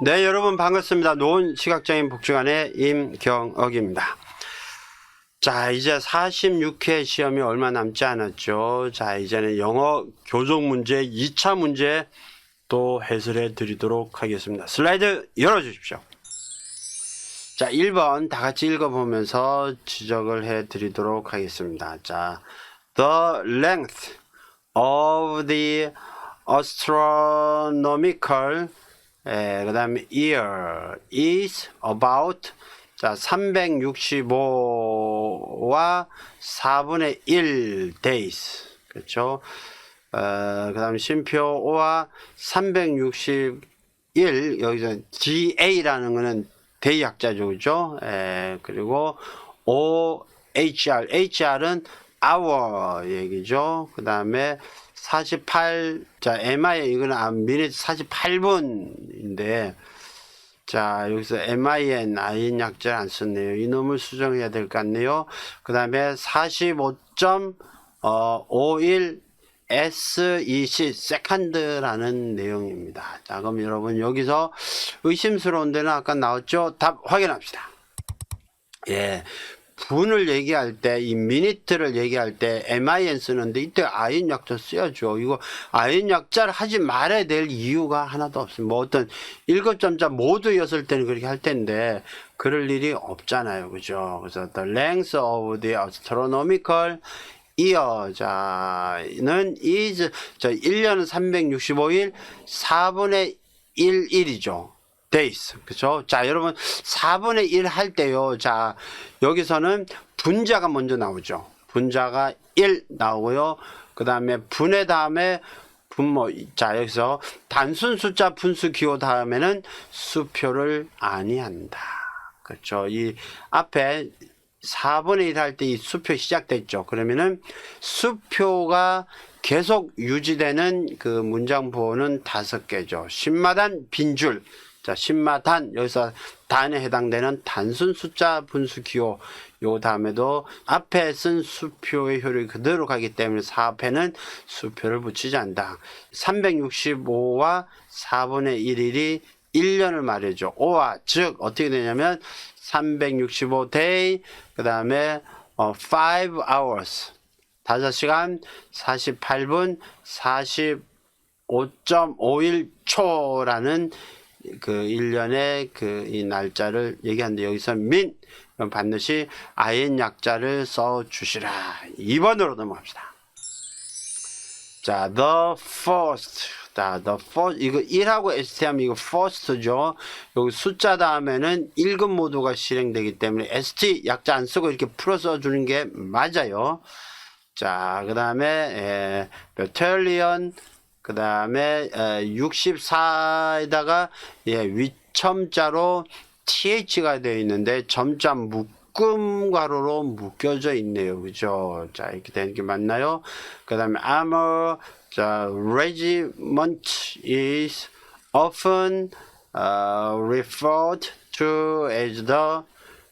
네, 여러분 반갑습니다. 노은 시각장애인 복지관의 임경억입니다. 자, 이제 46회 시험이 얼마 남지 않았죠. 자, 이제는 영어 교정 문제 2차 문제 또 해설해 드리도록 하겠습니다. 슬라이드 열어 주십시오. 자, 1번 다 같이 읽어 보면서 지적을 해 드리도록 하겠습니다. 자, the length of the astronomical 예, 그 다음에 year is about 자 365와 4분의 1 days. 그렇죠? 어, 그 다음에 심표 5와 361 여기서 GA라는 거는 대약자죠. 그죠? 예, 그리고 OHR HR은 hour 얘기죠. 그 다음에 48, 자, MI, 이거는 아, 미닛 48분인데, 자, 여기서 MIN, IN 약자를 안 썼네요. 이놈을 수정해야 될 것 같네요. 그 다음에 45.51 SEC, 세컨드라는 내용입니다. 자, 그럼 여러분 여기서 의심스러운 데는 아까 나왔죠? 답 확인합시다. 예. 분을 얘기할 때, 이 미니트를 얘기할 때 MIN 쓰는데 이때 아인 약자 써야죠. 이거 아인 약자를 하지 말아야 될 이유가 하나도 없습니다. 뭐 어떤 일곱점자 모두였을 때는 그렇게 할 텐데 그럴 일이 없잖아요. 그죠? 그래서 the length of the astronomical year 자는 is 자 1년은 365일 4분의 1 일이죠. Days. 그죠? 자, 여러분, 4분의 1 할 때요. 자, 여기서는 분자가 먼저 나오죠. 분자가 1 나오고요. 그 다음에 분의 다음에 분모. 자, 여기서 단순 숫자 분수 기호 다음에는 수표를 아니한다. 그렇죠. 이 앞에 4분의 1 할 때 이 수표 시작됐죠. 그러면은 수표가 계속 유지되는 그 문장 부호는 다섯 개죠. 10마단 빈줄. 자, 10마단 여기서 단에 해당되는 단순 숫자 분수 기호 요 다음에도 앞에 쓴 수표의 효력이 그대로 가기 때문에 4앞에는 수표를 붙이지 않는다. 365와 4분의 1일이 1년을 말해줘. 5와 즉 어떻게 되냐면 365 day 그 다음에 어, 5 hours 5시간 48분 45.51 초라는 그 1년의 그 이 날짜를 얘기하는데 여기서 민 그럼 반드시 아인 약자를 써 주시라. 2번으로 넘어갑시다. 자, the first. 자, the first. 이거 1하고 ST하면 이거 first죠. 여기 숫자 다음에는 1급 모두가 실행되기 때문에 ST 약자 안 쓰고 이렇게 풀어 써 주는 게 맞아요. 자, 그 다음에, battalion. 그 다음에 64에다가 예, 위첨자로 TH가 되어 있는데 점자 묶음 가로로 묶여져 있네요. 그죠? 자, 이렇게 되는 게 맞나요? 그 다음에 armor, 자, regiment is often uh, referred to as the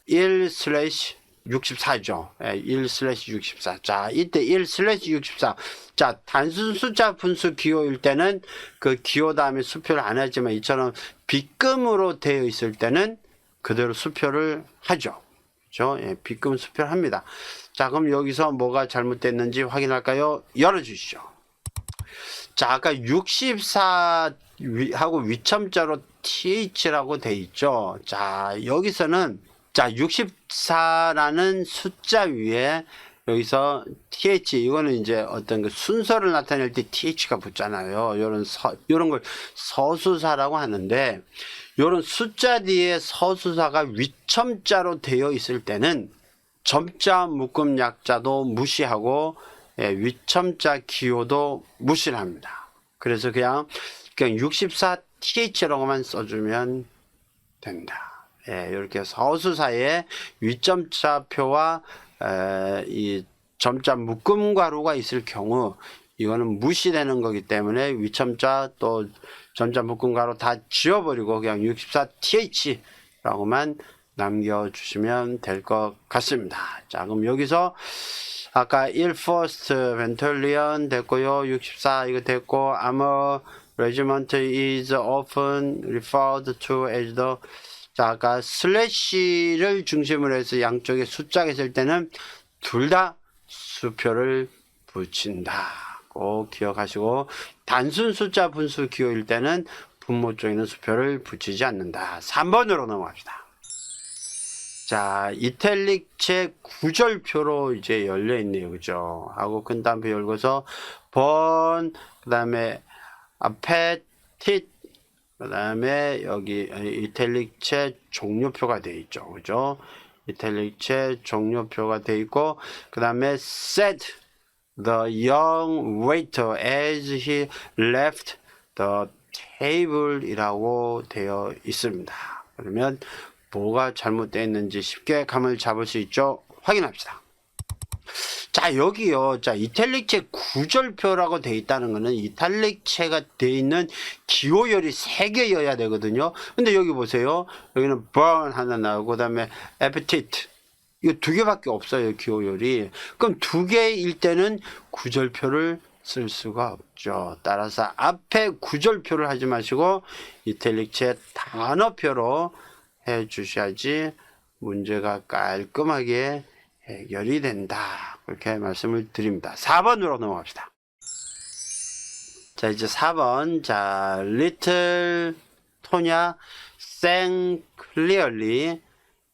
1 slash 64죠. 예, 1 슬래시 64. 자, 이때 1 슬래시 64. 자, 단순 숫자 분수 기호일 때는 그 기호 다음에 수표를 안 하지만 이처럼 빗금으로 되어 있을 때는 그대로 수표를 하죠. 그죠? 예, 빗금 수표를 합니다. 자, 그럼 여기서 뭐가 잘못됐는지 확인할까요? 열어 주시죠. 자, 아까 64 하고 위첨자로 TH라고 돼 있죠. 자, 여기서는 자, 64라는 숫자 위에 여기서 th 이거는 이제 어떤 그 순서를 나타낼 때 th가 붙잖아요. 요런 서 요런 걸 서수사라고 하는데 요런 숫자 뒤에 서수사가 위첨자로 되어 있을 때는 점자 묶음 약자도 무시하고 예, 위첨자 기호도 무시를 합니다. 그래서 그냥 그냥 64 th라고만 써주면 된다. 예, 이렇게 서수사에 위점자표와 에, 이 점자 묶음 가루가 있을 경우 이거는 무시되는 거기 때문에 위점자 또 점자 묶음 가루 다 지워버리고 그냥 64th라고만 남겨주시면 될 것 같습니다. 자, 그럼 여기서 아까 1 first battalion 됐고요. 64 이거 됐고 아머 regiment is often referred to as the 자, 아까 슬래시를 중심으로 해서 양쪽에 숫자가 있을 때는 둘 다 수표를 붙인다. 꼭 기억하시고 단순 숫자 분수 기호일 때는 분모 쪽에는 수표를 붙이지 않는다. 3번으로 넘어갑시다. 자, 이탈릭체 구절표로 이제 열려 있네요. 그죠? 하고 큰 단표 열고서 번, 그 다음에 앞에 tit, 그 다음에 여기 이탈릭체 종료표가 돼 있죠. 그죠? 이탈릭체 종료표가 돼 있고, 그 다음에 set the young waiter as he left the table 이라고 되어 있습니다. 그러면 뭐가 잘못되어 있는지 쉽게 감을 잡을 수 있죠? 확인합시다. 자, 여기요. 자, 이탈릭체 구절표라고 돼 있다는 거는 이탈릭체가 돼 있는 기호열이 세 개여야 되거든요. 근데 여기 보세요. 여기는 burn 하나 나오고, 그 다음에 appetite. 이거 두 개밖에 없어요, 기호열이. 그럼 두 개일 때는 구절표를 쓸 수가 없죠. 따라서 앞에 구절표를 하지 마시고 이탈릭체 단어표로 해 주셔야지 문제가 깔끔하게 해결이 된다. 그렇게 말씀을 드립니다. 4번으로 넘어갑시다. 자, 이제 4번. 자, little 토냐 sang clearly.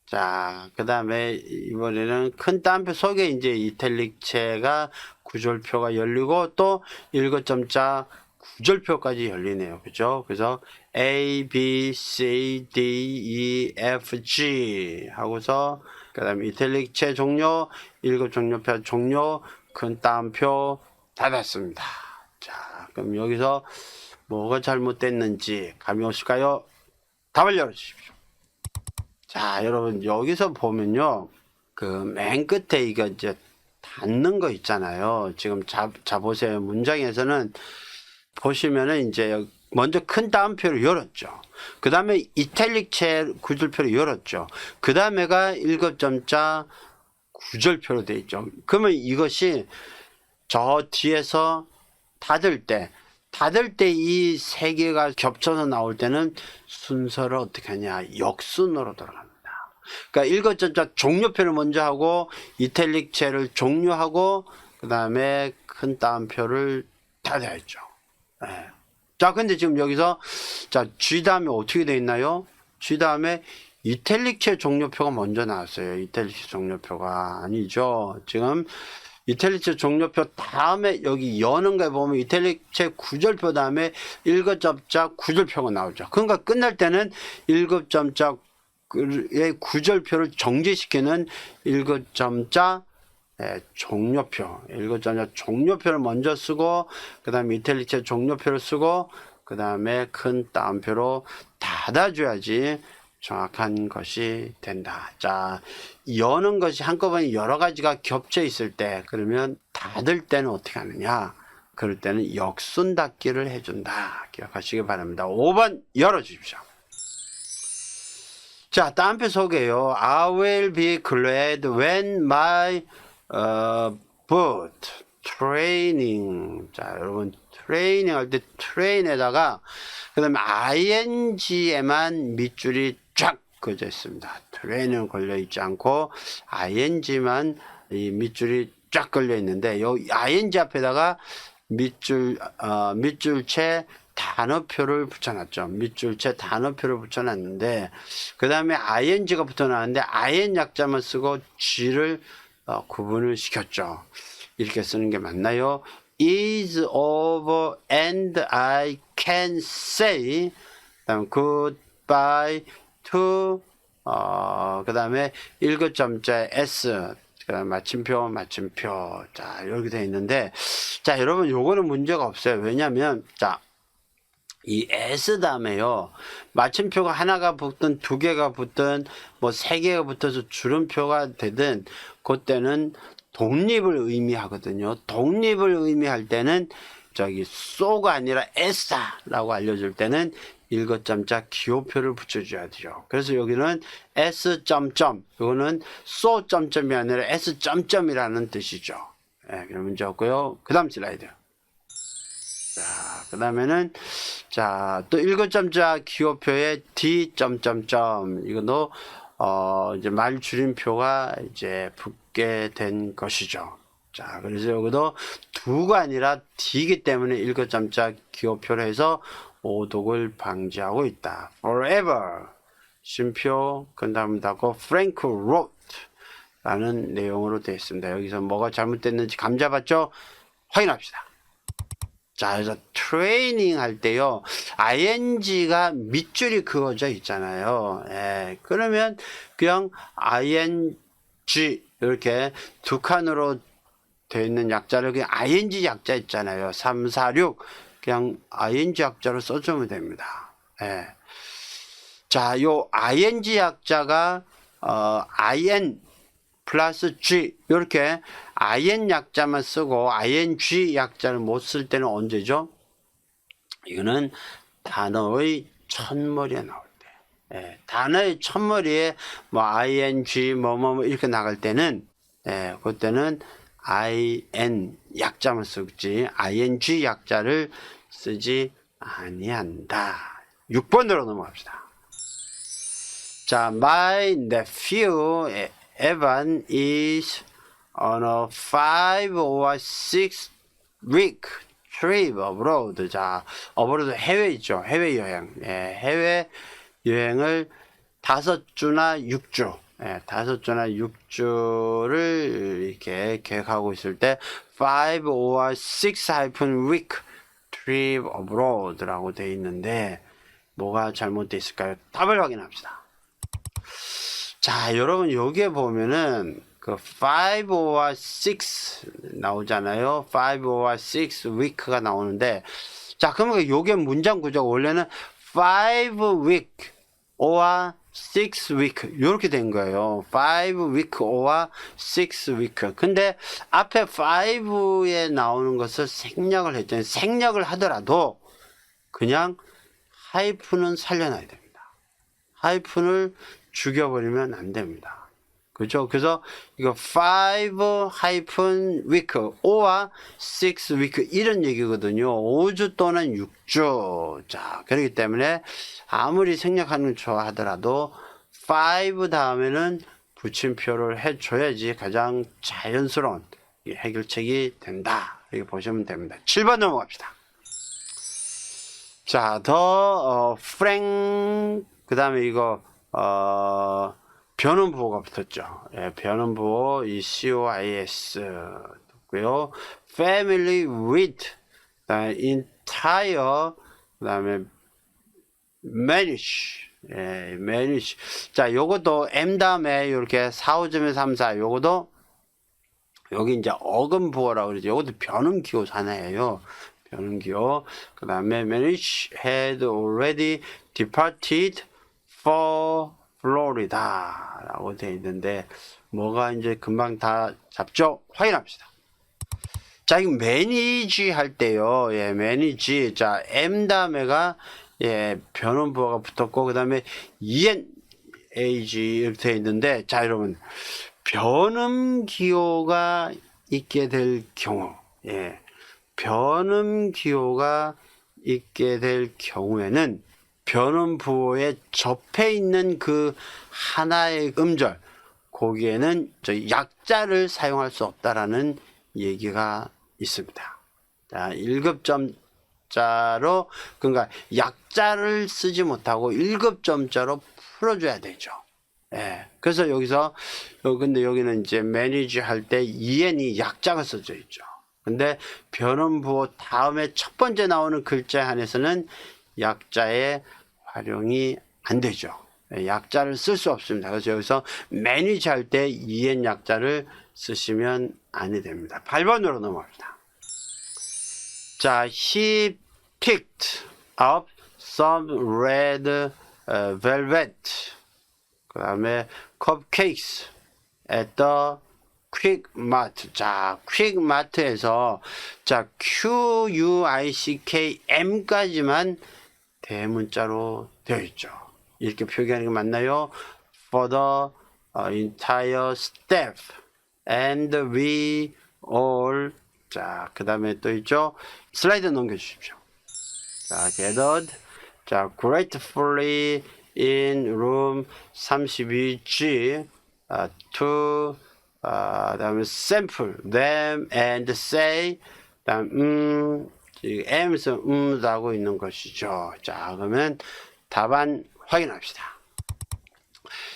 자, 그 다음에 이번에는 큰 따옴표 속에 이제 이탈릭체가 구절표가 열리고 또 일거점자 구절표까지 열리네요. 그죠? 그래서 A, B, C, D, E, F, G 하고서 그 다음에 이탈릭 체 종료, 일곱 종료표 종료, 큰 따옴표 닫았습니다. 자, 그럼 여기서 뭐가 잘못됐는지 감이 오실까요? 답을 열어주십시오. 자, 여러분, 여기서 보면요. 그 맨 끝에 이거 이제 닫는 거 있잖아요. 지금 자, 자 보세요. 문장에서는 보시면은 이제 먼저 큰 따옴표를 열었죠. 그 다음에 이탈릭체 구절표를 열었죠. 그 다음에가 일곱점자 구절표로 되어 있죠. 그러면 이것이 저 뒤에서 닫을 때, 닫을 때 이 세 개가 겹쳐서 나올 때는 순서를 어떻게 하냐. 역순으로 돌아갑니다. 그러니까 일곱점자 종료표를 먼저 하고 이탈릭체를 종료하고 그 다음에 큰 따옴표를 닫아야죠. 예. 자, 근데 지금 여기서 자, G 다음에 어떻게 돼 있나요? G 다음에 이탈릭체 종료표가 먼저 나왔어요. 이탈릭체 종료표가 아니죠. 지금 이탈릭체 종료표 다음에 여기 여는 거에 보면 이탈릭체 구절표 다음에 일곱점자 구절표가 나오죠. 그러니까 끝날 때는 일곱점자 의 구절표를 정지시키는 일곱점자 예, 종료표, 일곱점자 종료표를 먼저 쓰고, 그 다음에 이탈리체 종료표를 쓰고, 그 다음에 큰 따옴표로 닫아줘야지 정확한 것이 된다. 자, 여는 것이 한꺼번에 여러 가지가 겹쳐 있을 때, 그러면 닫을 때는 어떻게 하느냐? 그럴 때는 역순 닫기를 해준다. 기억하시기 바랍니다. 5번 열어주십시오. 자, 따옴표 소개요. I will be glad when my 어, but training. 자, 여러분 트레이닝 할 때 트레인에다가 그다음에 ing에만 밑줄이 쫙 그어져 있습니다. 트레인은 걸려 있지 않고 ing만 이 밑줄이 쫙 걸려 있는데 요 ing 앞에다가 밑줄 어, 밑줄체 단어표를 붙여놨죠. 밑줄체 단어표를 붙여놨는데 그 다음에 ing가 붙어나왔는데 in 약자만 쓰고 g를 어, 구분을 시켰죠. 이렇게 쓰는 게 맞나요? is over and I can say 그다음 goodbye to 어, 그다음에 일곱점자 s 마침표 마침표 자 이렇게 되어 있는데 자 여러분 요거는 문제가 없어요. 왜냐하면 자 이 S 다음에요. 마침표가 하나가 붙든 두 개가 붙든 뭐 세 개가 붙어서 주름표가 되든 그때는 독립을 의미하거든요. 독립을 의미할 때는 저기 쏘가 아니라 S다라고 알려줄 때는 일거점자 기호표를 붙여줘야 돼요. 그래서 여기는 S 점점 이거는 쏘 점점이 아니라 S 점점이라는 뜻이죠. 예, 그런 문제 없고요. 그 다음 슬라이드. 자, 그 다음에는, 자, 또 일거점자 기호표에 D 점점점. 이것도, 어, 이제 말 줄임표가 이제 붙게 된 것이죠. 자, 그래서 여기도 두가 아니라 D이기 때문에 일거점자 기호표로 해서 오독을 방지하고 있다. forever. 쉼표, 그 다음 닫고, Frank wrote. 라는 내용으로 되어 있습니다. 여기서 뭐가 잘못됐는지 감 잡았죠? 확인합시다. 자, 그래서 트레이닝 할 때요, ing가 밑줄이 그어져 있잖아요. 예, 그러면 그냥 ing, 이렇게 두 칸으로 되어 있는 약자를 그냥 ing 약자 있잖아요. 3, 4, 6. 그냥 ing 약자로 써주면 됩니다. 예. 자, 요 ing 약자가, 어, in 플러스 g, 이렇게 in 약자만 쓰고 ing 약자를 못 쓸 때는 언제죠? 이거는 단어의 첫머리에 나올 때. 예, 단어의 첫머리에 뭐 ing 뭐뭐 뭐 이렇게 나갈 때는 예, 그때는 in 약자만 쓰지 ing 약자를 쓰지 아니한다. 6번으로 넘어갑시다. 자, my nephew Evan is on a five or six week trip abroad. 자, abroad 해외 있죠. 해외 여행. 예, 해외 여행을 다섯 주나 육 주. 예, 다섯 주나 육 주를 이렇게 계획하고 있을 때 five or six hyphen week trip abroad라고 돼 있는데 뭐가 잘못돼 있을까요? 답을 확인합시다. 자, 여러분 여기에 보면은 그 5와 6 나오잖아요. 5와 6 week가 나오는데 자, 그러면 요게 문장 구조가 원래는 5 week or 6 week 이렇게 된 거예요. 5 week or 6 week. 근데 앞에 5에 나오는 것을 생략을 했잖아요. 생략을 하더라도 그냥 하이픈은 살려놔야 됩니다. 하이픈을 죽여버리면 안 됩니다. 그죠? 그래서 이거 5 하이픈 week, 5와 6 week 이런 얘기거든요. 5주 또는 6주. 자, 그렇기 때문에 아무리 생략하는 좋아하더라도 5 다음에는 붙임표를 해줘야지 가장 자연스러운 이 해결책이 된다. 이렇게 보시면 됩니다. 7번 넘어갑시다. 자, 더, 어, 프랭, 그 다음에 이거, 어, 변음부호가 붙었죠. 예, 변음부호, 이 COIS 고요 family with, 그 다음에 entire, 그 다음에 manage, 예, manage. 자, 요것도 M 다음에 이렇게 4, 5점에 3, 4, 요것도 여기 이제 어금 부호라고 그러죠. 요것도 변음 기호 하나예요. 변음 기호. 그 다음에 manage had already departed for Florida 라고 되어 있는데 뭐가 이제 금방 다 잡죠? 확인합시다. 자, 이거 매니지 할 때요. 예, 매니지. 자, M 다음에가 예, 변원부호가 붙었고 그다음에 EN AG 이렇게 되어 있는데 자, 여러분. 변음 기호가 있게 될 경우 예. 변음 기호가 있게 될 경우에는 변음 부호에 접해 있는 그 하나의 음절 거기에는 저 약자를 사용할 수 없다라는 얘기가 있습니다. 자, 1급점자로 그러니까 약자를 쓰지 못하고 1급점자로 풀어줘야 되죠. 예. 그래서 여기서 어, 근데 여기는 이제 매니지 할 때 EN이 약자가 써져 있죠. 근데 변음 부호 다음에 첫 번째 나오는 글자 한에서는 약자의 활용이 안 되죠. 예, 약자를 쓸 수 없습니다. 그래서 여기서 매니지 할 때 EN 약자를 쓰시면 안 됩니다. 8번으로 넘어갑니다. 자, he picked up some red uh, velvet. 그 다음에 cupcakes at the quick mart. 자, quick mart에서 자, Q, U, I, C, K, M까지만 대문자로 되어 있죠. 이렇게 표기하는 게 맞나요? For the uh, entire staff and we all 자, 그 다음에 또 있죠. 슬라이드 넘겨주십시오. 자, gathered. 자, gratefully in room 32G uh, to 아, 다음에 sample them and say 다음 음 M에서 음 하고 있는 것이죠. 자, 그러면 답안 확인합시다.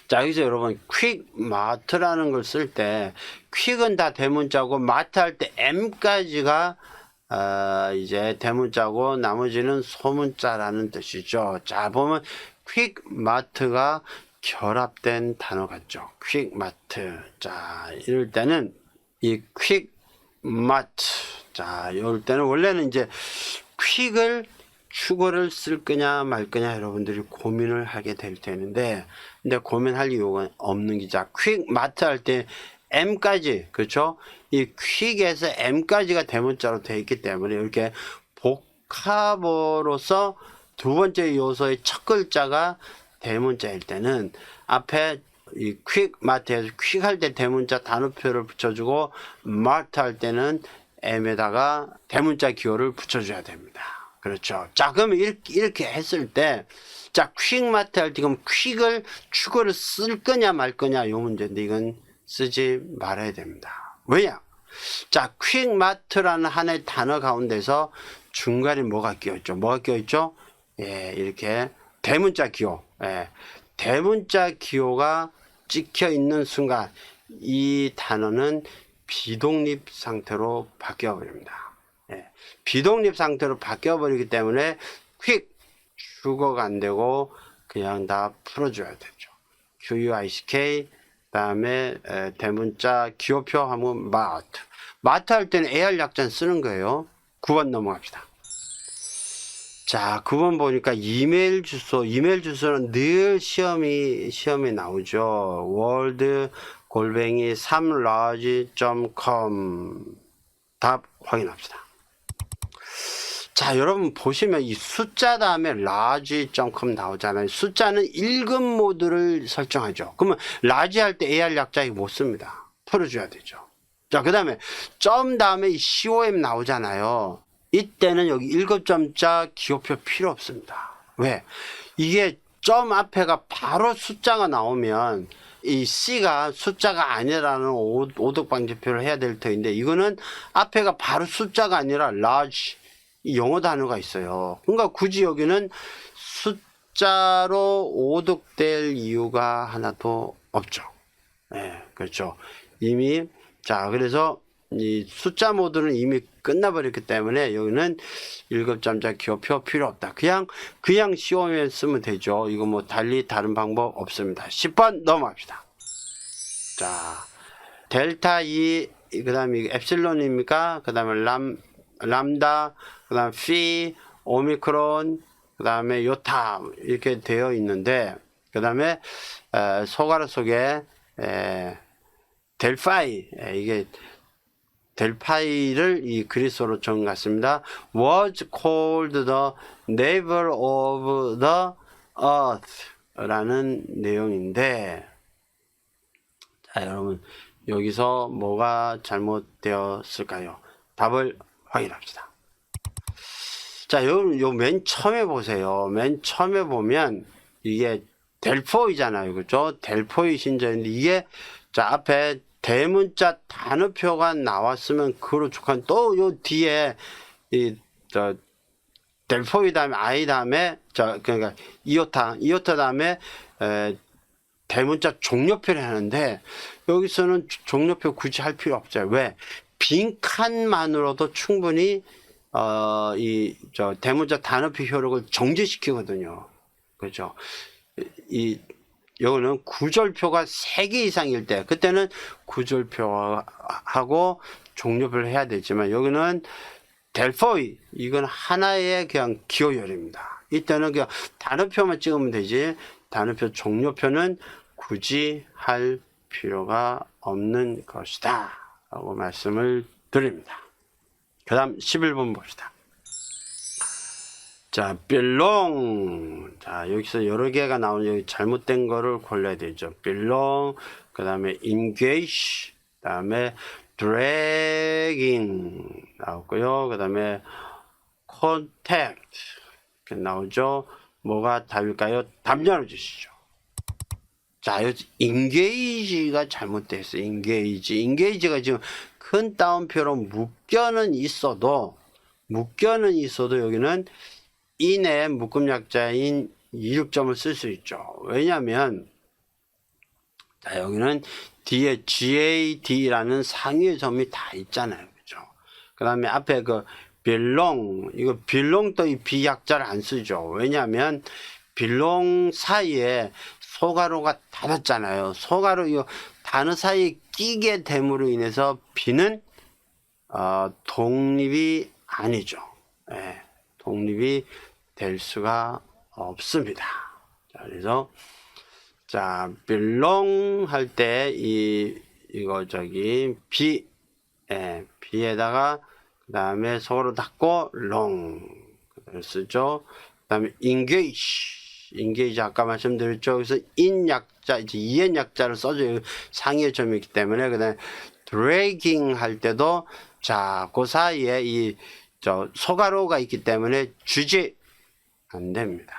자, 여기서 여러분, 퀵 마트라는 걸 쓸 때, 퀵은 다 대문자고, 마트 할 때 M까지가, 어, 이제 대문자고, 나머지는 소문자라는 뜻이죠. 자, 보면, 퀵 마트가 결합된 단어 같죠. 퀵 마트. 자, 이럴 때는, 이 퀵 마트. 자, 이럴 때는 원래는 이제, 퀵을 축어를 쓸 거냐 말 거냐 여러분들이 고민을 하게 될 텐데 근데 고민할 이유가 없는 기자. 퀵 마트 할 때 M까지 그렇죠? 이 퀵에서 M까지가 대문자로 되어 있기 때문에 이렇게 복합어로서 두 번째 요소의 첫 글자가 대문자일 때는 앞에 이 퀵 마트에서 퀵 할 때 대문자 단어표를 붙여주고 마트 할 때는 M에다가 대문자 기호를 붙여줘야 됩니다. 그렇죠. 자, 그럼 이렇게, 이렇게 했을 때, 자, 퀵마트 할 때 그럼 퀵을 축어를 쓸 거냐 말 거냐 요 문제인데 이건 쓰지 말아야 됩니다. 왜냐? 자, 퀵마트라는 하나의 단어 가운데서 중간에 뭐가 끼어있죠? 뭐가 끼어있죠? 예, 이렇게 대문자 기호. 예, 대문자 기호가 찍혀 있는 순간 이 단어는 비독립 상태로 바뀌어 버립니다. 예, 비독립 상태로 바뀌어 버리기 때문에 퀵 주거가 안 되고 그냥 다 풀어줘야 되죠. QUICK 다음에 에, 대문자 기호표 하면 마트 마트 할 때는 AR 약자 쓰는 거예요. 9번 넘어갑시다. 자, 9번 보니까 이메일 주소, 이메일 주소는 늘 시험이, 시험에 나오죠. 월드 골뱅이 3large.com 답 확인합시다. 자, 여러분 보시면 이 숫자 다음에 large.com 나오잖아요. 숫자는 읽음 모드를 설정하죠. 그러면 large 할 때 AR 약자 못 씁니다. 풀어줘야 되죠. 자, 그 다음에 점 다음에 이 COM 나오잖아요. 이때는 여기 일곱점자 기호표 필요 없습니다. 왜? 이게 점 앞에가 바로 숫자가 나오면 이 C가 숫자가 아니라는 오- 오독 방지표를 해야 될 터인데 이거는 앞에가 바로 숫자가 아니라 large 이 영어 단어가 있어요. 그러니까 굳이 여기는 숫자로 오독될 이유가 하나도 없죠. 네, 그렇죠. 이미 자 그래서 이 숫자 모드는 이미 끝나버렸기 때문에 여기는 일곱점자 기호표 필요 없다. 그냥 그냥 씌우면 쓰면 되죠. 이거 뭐 달리 다른 방법 없습니다. 10번 넘어갑시다. 자 델타 2 그 다음에 이게 엡실론입니까? 그 다음에 람 람다 그 다음 피 오미크론 그 다음에 요타 이렇게 되어 있는데 그 다음에 에, 소가로 속에 에, 델파이 에, 이게 델파이를 이 그리스어로 정같습니다. was called the neighbor of the earth 라는 내용인데 자 여러분 여기서 뭐가 잘못되었을까요? 답을 확인합시다. 자, 여러분, 요맨 처음에 보세요. 맨 처음에 보면 이게 델포이잖아요. 그죠? 델포이 신전인데 이게 자, 앞에 대문자 단어표가 나왔으면 그로 족한 또 요 뒤에 이, 저, 델포이 다음에 아이 다음에 저, 그러니까 이오타, 이오타 다음에 에, 대문자 종료표를 하는데 여기서는 종료표 굳이 할 필요 없어요. 왜? 빈칸만으로도 충분히 어, 이, 저, 대문자 단어표 효력을 정지시키거든요. 그죠? 이, 요거는 구절표가 3개 이상일 때, 그때는 구절표하고 종료표를 해야 되지만, 여기는 델포이, 이건 하나의 그냥 기호열입니다. 이때는 그냥 단어표만 찍으면 되지, 단어표 종료표는 굳이 할 필요가 없는 것이다. 라고 말씀을 드립니다. 그 다음 11번 봅시다. 자, belong. 자, 여기서 여러 개가 나오는 여기 잘못된 거를 골라야 되죠. belong. 그 다음에 engage. 그 다음에 dragging 나왔고요. 그 다음에 contact 이렇게 나오죠. 뭐가 답일까요? 답 열어주시죠. 자, 여기 engage가 잘못됐어요. engage. engage가 지금 큰 따옴표로 묶여는 있어도 묶여는 있어도 여기는 in의 묶음 약자인 이륙점을 쓸 수 있죠. 왜냐하면 자, 여기는 뒤에 GAD라는 상위의 점이 다 있잖아요. 그죠? 그 다음에 앞에 그 belong, 이거 또이 비약자를 안 쓰죠. 왜냐하면 belong 사이에 소가로가 닫았잖아요. 소가로 이 단어 사이에 끼게 됨으로 인해서 비는 어, 독립이 아니죠. 예, 독립이 될 수가 없습니다. 자, 그래서 자, belong 할 때 이 이거 저기 비 예, 비에다가 그 다음에 서로 닫고 를 쓰죠. 그 다음에 engage engage 아까 말씀드렸죠. 그래서 in 약자 이제 en 약자를 써줘요. 상위의 점이기 때문에 그다음에 dragging 할 때도 자, 그 사이에 이 저 소가로가 있기 때문에 주지 안 됩니다.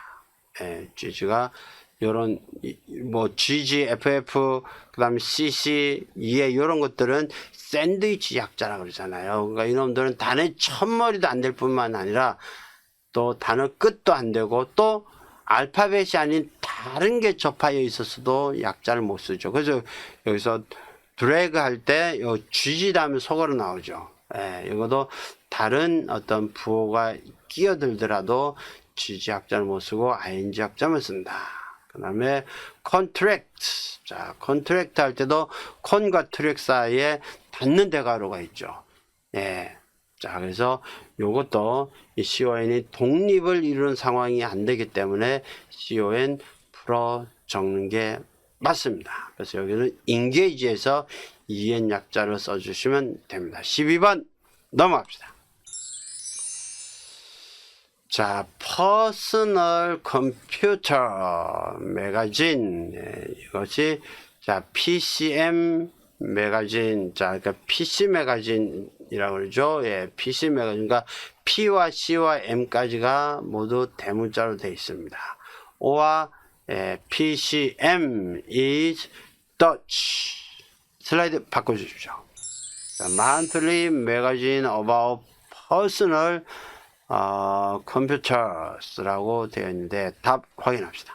예, GG가 요런 이- 뭐 GG, FF, 그다음에 CC, EA 요런 것들은 샌드위치 약자라 그러잖아요. 그러니까 이놈들은 단어 첫머리도 안 될 뿐만 아니라 또 단어 끝도 안 되고 또 알파벳이 아닌 다른 게 접하여 있었어도 약자를 못 쓰죠. 그래서 여기서 드래그 할 때 요 GG 다음에 속어로 나오죠. 예, 이것도 다른 어떤 부호가 끼어들더라도 약자를 못 쓰고 ING 약자만 쓴다. 그 다음에 contract. 자, contract 할 때도 con과 track 사이에 닿는 대가로가 있죠. 예. 자, 그래서 요것도 이 CON이 독립을 이루는 상황이 안 되기 때문에 CON 풀어 적는 게 맞습니다. 그래서 여기는 engage에서 EN 약자를 써주시면 됩니다. 12번 넘어갑시다. 자, 퍼스널 컴퓨터 매거진 예, 이것이 자 PCM 매거진 자 그러니까 PC 매거진이라고 그러죠. 예, PC 매거진 그러니까 P와 C와 M까지가 모두 대문자로 되어 있습니다. O와 예, PCM is Dutch 슬라이드 바꿔 주십시오. 자, monthly magazine about personal 어, 컴퓨터스라고 되어 있는데 답 확인합시다.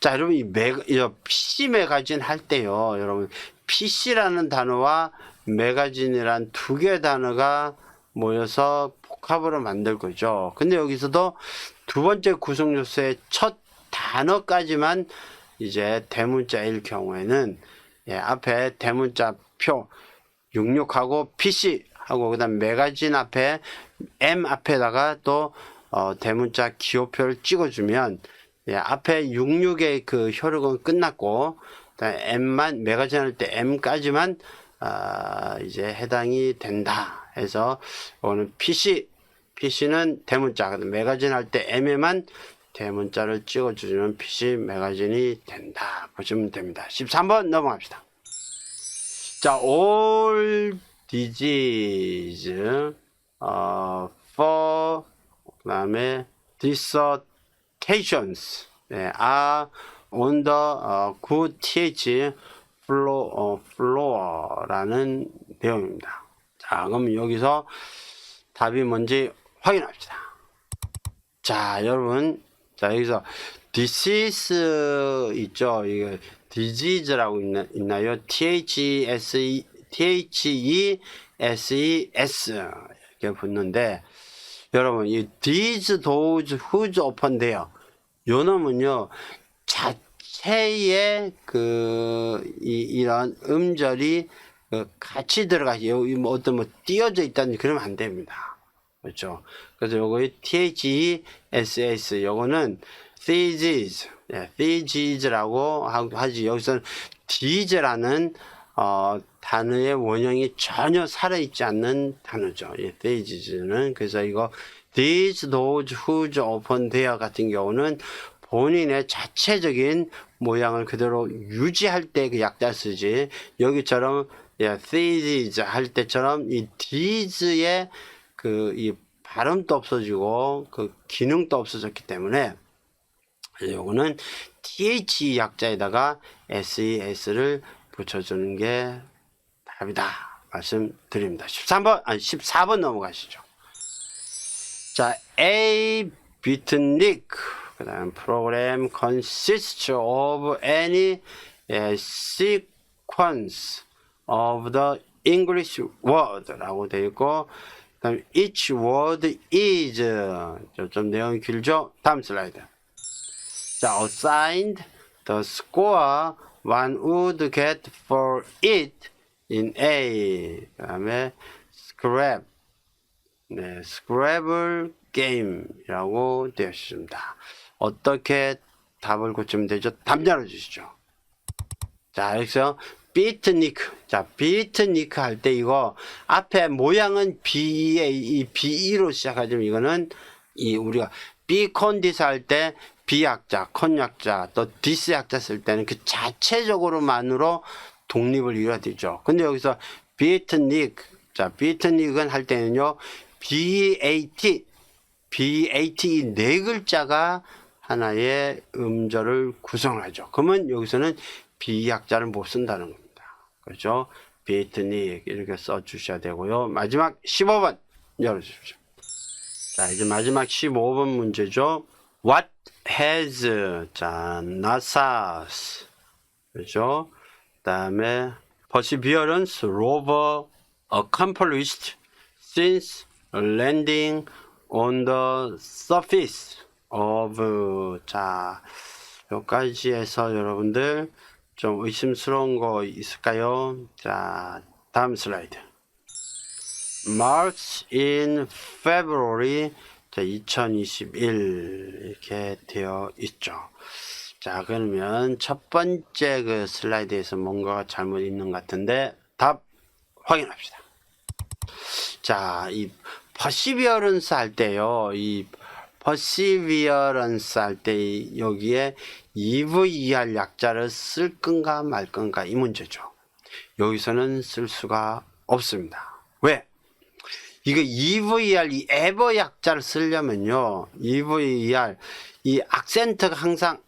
자, 여러분 이 매, 이 PC 매거진 할 때요, 여러분 PC라는 단어와 매거진이란 두 개의 단어가 모여서 복합으로 만들 거죠. 근데 여기서도 두 번째 구성 요소의 첫 단어까지만 이제 대문자일 경우에는 예, 앞에 대문자 표 66하고 PC 하고 그다음 매거진 앞에 M 앞에다가 또 어, 대문자 기호표를 찍어주면 예, 앞에 66의 그 효력은 끝났고 M만 매거진 할 때 M까지만 아, 이제 해당이 된다 해서 오늘 PC PC는 대문자 그다음 매거진 할 때 M에만 대문자를 찍어주면 PC 매거진이 된다 보시면 됩니다. 13번 넘어갑시다. 자, all disease, 어, for, 그 다음에 dissertations, 네, are on the 어, good th floor, 어, floor라는 내용입니다. 자, 그럼 여기서 답이 뭔지 확인합시다. 자, 여러분. 자, 여기서 disease 있죠? 이거 disease라고 있나, 있나요? T-H-E-S-E, T-H-E-S-E-S 이렇게 붙는데 여러분, 이 these, those, whose there 요 놈은요, 자체의 그, 이, 이런 음절이 그 같이 들어가요. 뭐 어떤 뭐 띄어져 있다는 그러면 안 됩니다. 그렇죠. 그래서 요거 THESS 요거는 theses, 예, theses라고 하지 여기서는 these라는 어, 단어의 원형이 전혀 살아있지 않는 단어죠. 이 theses는 그래서 이거 these, those, whose, open, there 같은 경우는 본인의 자체적인 모양을 그대로 유지할 때 그 약자 쓰지 여기처럼 예, these 할 때처럼 이 these의 그 이 발음도 없어지고 그 기능도 없어졌기 때문에 요거는 th 약자에다가 ses,를 붙여주는 게 답이다 말씀드립니다. 13번 아니 14번 넘어가시죠. 자, A beatnik 그다음 프로그램 consists of any eh, sequence of the English word라고 되어 있고 그다음 each word is 좀 내용이 길죠? 다음 슬라이드. 자, assigned the score one would get for it in A. 그다음에 scrap 네, 스크래블 게임이라고 되어 있습니다. 어떻게 답을 고치면 되죠? 답 열어주시죠. 자, 여기서 비트니크. 자, 비트니크 할 때 이거 앞에 모양은 B, 이 BE로 시작하지만 이거는 이 우리가 비콘디스 할때 비약자, 콘약자, 또 디스 약자 쓸 때는 그 자체적으로만으로 독립을 이루어야 되죠. 근데 여기서 비트니크. 자, 비트닉은 할 때는요. BAT, BAT 이 네 글자가 하나의 음절을 구성하죠. 그러면 여기서는 비약자를 못 쓴다는 겁니다. 그렇죠? 비트닉 이렇게 써 주셔야 되고요. 마지막 15번 열어 주십시오. 자, 이제 마지막 15번 문제죠. What has 자, NASA's 그렇죠? 그다음에 Perseverance rover accomplished since landing on the surface of 자 여기까지 해서 여러분들 좀 의심스러운 거 있을까요? 자 다음 슬라이드 March in February 자, 2021 이렇게 되어 있죠. 자 그러면 첫 번째 그 슬라이드에서 뭔가 잘못 있는 것 같은데 답 확인합시다. 자, 이 퍼시비어런스 할 때요. 이 퍼시비어런스 할 때 여기에 EVER 약자를 쓸 건가 말 건가 이 문제죠. 여기서는 쓸 수가 없습니다. 왜? 이거 EVER 이 ever 약자를 쓰려면요. EVER 이 악센트가 항상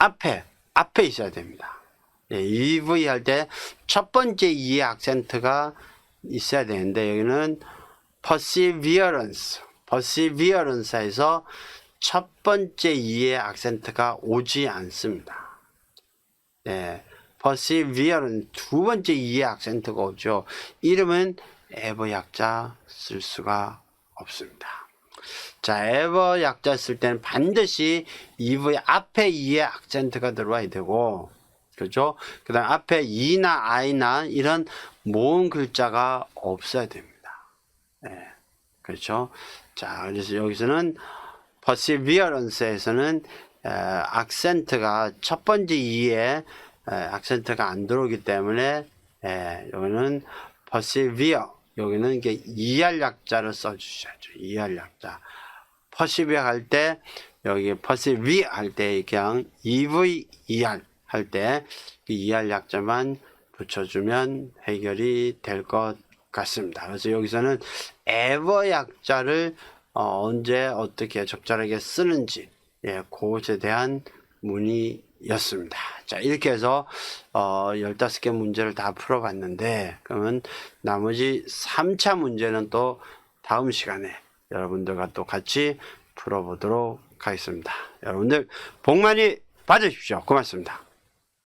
앞에 앞에 있어야 됩니다. 예, EV 할 때 첫 번째 이의 악센트가 있어야 되는데 여기는 perseverance, perseverance에서 첫 번째 이의 악센트가 오지 않습니다. 네, perseverance 두 번째 이의 악센트가 오죠. 이름은 ever 약자 쓸 수가 없습니다. 자, ever 약자 쓸 때는 반드시 EV 앞에 이의 악센트가 들어와야 되고, 그죠? 그 다음 앞에 이나 아이나 이런 모음 글자가 없어야 됩니다. 네, 그렇죠? 자, 그래서 여기서는 perseverance에서는 에, 악센트가 첫 번째 이에 에, 악센트가 안 들어오기 때문에 에, 여기는 persevere 여기는 이게 이할 약자를 써주셔야죠. 이할 약자. Persevere 할때 여기 persevere 할때 그냥 ev 이할 할때그 이할 약자만 붙여주면 해결이 될 것 같습니다. 그래서 여기서는 ever 약자를 어, 언제 어떻게 적절하게 쓰는지 예, 그것에 대한 문의였습니다. 자 이렇게 해서 어, 15개 문제를 다 풀어봤는데 그러면 나머지 3차 문제는 또 다음 시간에 여러분들과 또 같이 풀어보도록 하겠습니다. 여러분들 복 많이 받으십시오. 고맙습니다.